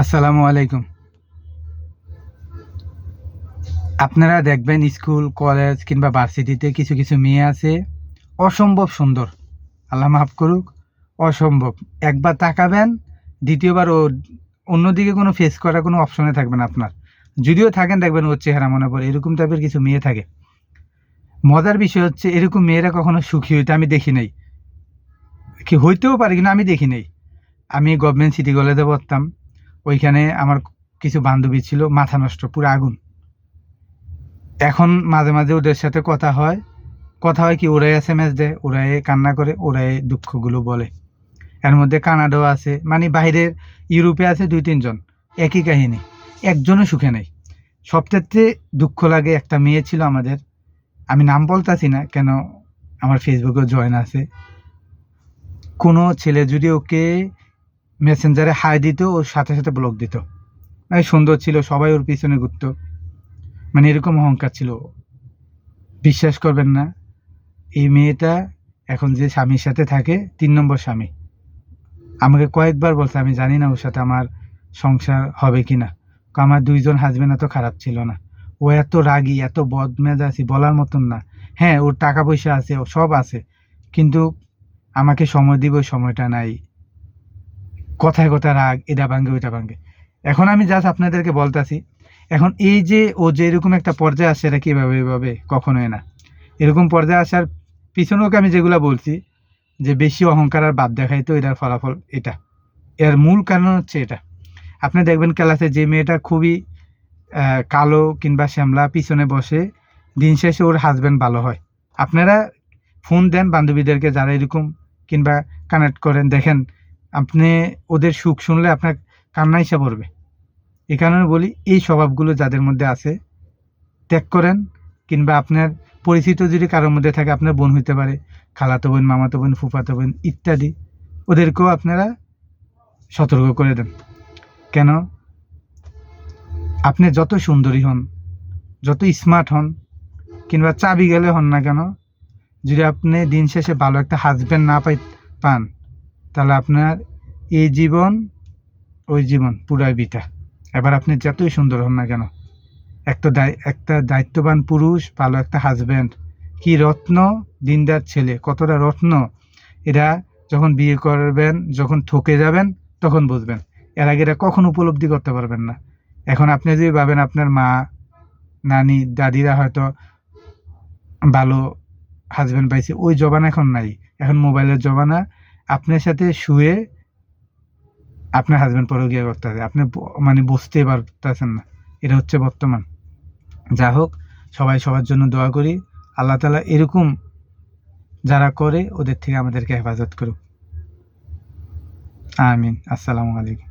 আসসালামু আলাইকুম। আপনারা দেখবেন স্কুল, কলেজ কিংবা ভার্সিটিতে কিছু কিছু মেয়ে আছে। অসম্ভব সুন্দর। আল্লাহ মাফ করুক, অসম্ভব। একবার তাকাবেন, দ্বিতীয়বার ও অন্যদিকে কোনো ফেস করার কোনো অপশনে থাকবে না আপনার। যদিও থাকেন, দেখবেন ওর চেহারা মনে পড়ে, এরকম টাইপের কিছু মেয়ে থাকে। মজার বিষয় হচ্ছে, এরকম মেয়েরা কখনো সুখী হইতে আমি দেখি নাই। কি হইতেও পারে, কিন্তু আমি দেখি নাই। আমি গভর্নমেন্ট সিটি কলেজে পড়তাম। ওইখানে আমার কিছু বান্ধবী ছিল, মাথা নষ্ট, পুরো আগুন। এখন মাঝে মাঝে ওদের সাথে কথা হয়। কথা হয় কি, ওরাই এস এম এস দেয়, ওরাই কান্না করে, ওরাই দুঃখগুলো বলে। এর মধ্যে কানাডাও আছে মানে বাইরের ইউরোপে আছে দুই, তিনজন। একই কাহিনী। একজনও সুখে নেই। সবচেয়ে দুঃখ লাগে একটা মেয়ে ছিল আমাদের। আমি নাম বলতাছি না, কেন আমার ফেসবুকেও জয়েন আছে। কোনো ছেলে যদি ওকে মেসেঞ্জারে হাই দিত ওর সাথে সাথে ব্লক দিত। মানে সুন্দর ছিল, সবাই ওর পিছনে ঘুরত। মানে এরকম অহংকার ছিল। বিশ্বাস করবেন না, এই মেয়েটা এখন যে স্বামীর সাথে থাকে, তিন নম্বর স্বামী। আমাকে কয়েকবার বলছে, আমি জানি না ওর সাথে আমার সংসার হবে কি না আমার দুইজন হাজবেন্ড এত খারাপ ছিল না। ও এত রাগী, এত বদমেজাজি, বলার মতন না। হ্যাঁ ওর টাকা পয়সা আছে, ও সব আছে। কিন্তু আমাকে সময় দিব সময়টা নাই। কথায় কথা রাগ এটা ভাঙ্গে, ওইটা ভাঙ্গে। এখন আমি জাস্ট আপনাদেরকে বলতাছি, এখন এই যে ও যে এরকম একটা পর্যায়ে আসছে এটা কীভাবে, এভাবে, কখনোই না। এরকম পর্যায়ে আসার পিছনেও আমি যেগুলো বলছি, যে বেশি অহংকার আর বাদ দেখাই তো এটার ফলাফল এটা। এর মূল কারণ হচ্ছে এটা। আপনি দেখবেন ক্লাসে যে মেয়েটা খুবই কালো কিংবা শ্যামলা পিছনে বসে, দিন শেষে ওর হাজব্যান্ড ভালো হয়। আপনারা ফোন দেন বান্ধবীদেরকে, যারা এরকম কিংবা কানেক্ট করেন, দেখেন আপনি ওদের সুখ শুনলে আপনার কান্না হিসা পড়বে। এই কারণে বলি, এই স্বভাবগুলো যাদের মধ্যে আছে, ত্যাগ করেন কিংবা আপনার পরিচিত যদি কারোর মধ্যে থাকে, আপনার বোন হইতে পারে, খালাতো বোন, মামাতো বোন, ফুফাতো বোন ইত্যাদি, ওদেরকেও আপনারা সতর্ক করে দেন। কেন? আপনি যত সুন্দরী হন, যত স্মার্ট হন, কিংবা চাবি গেলে হন না কেন, যদি আপনি দিন শেষে ভালো একটা হাজব্যান্ড না পাই, পান তাহলে আপনার এই জীবন, ওই জীবন, পুরাই বিটা এবার আপনি যতই সুন্দর হন না কেন, একটা দায়, একটা দায়িত্ববান পুরুষ, ভালো একটা হাজব্যান্ড কি রত্ন, দিনদার ছেলে, কতটা রত্ন, এরা যখন বিয়ে করবেন, যখন ঠকে যাবেন, তখন বুঝবেন। এর আগে এরা কখন উপলব্ধি করতে পারবেন না। এখন আপনি যদি ভাবেন আপনার মা, নানি, দাদিরা হয়তো ভালো হাজব্যান্ড পাইছে, ওই জবানা এখন নাই। এখন মোবাইলের জবানা আপনার সাথে শুয়ে আপনার হাজব্যান্ড পরেও গিয়ে করতে করতেছে। আপনি মানে বুঝতেই পারতেছেন না। এটা হচ্ছে বর্তমান। যা হোক, সবাই সবার জন্য দোয়া করি। আল্লাহ তালা এরকম যারা করে, ওদের থেকে আমাদেরকে হেফাজত করুক। আমিন। আসসালামু আলাইকুম।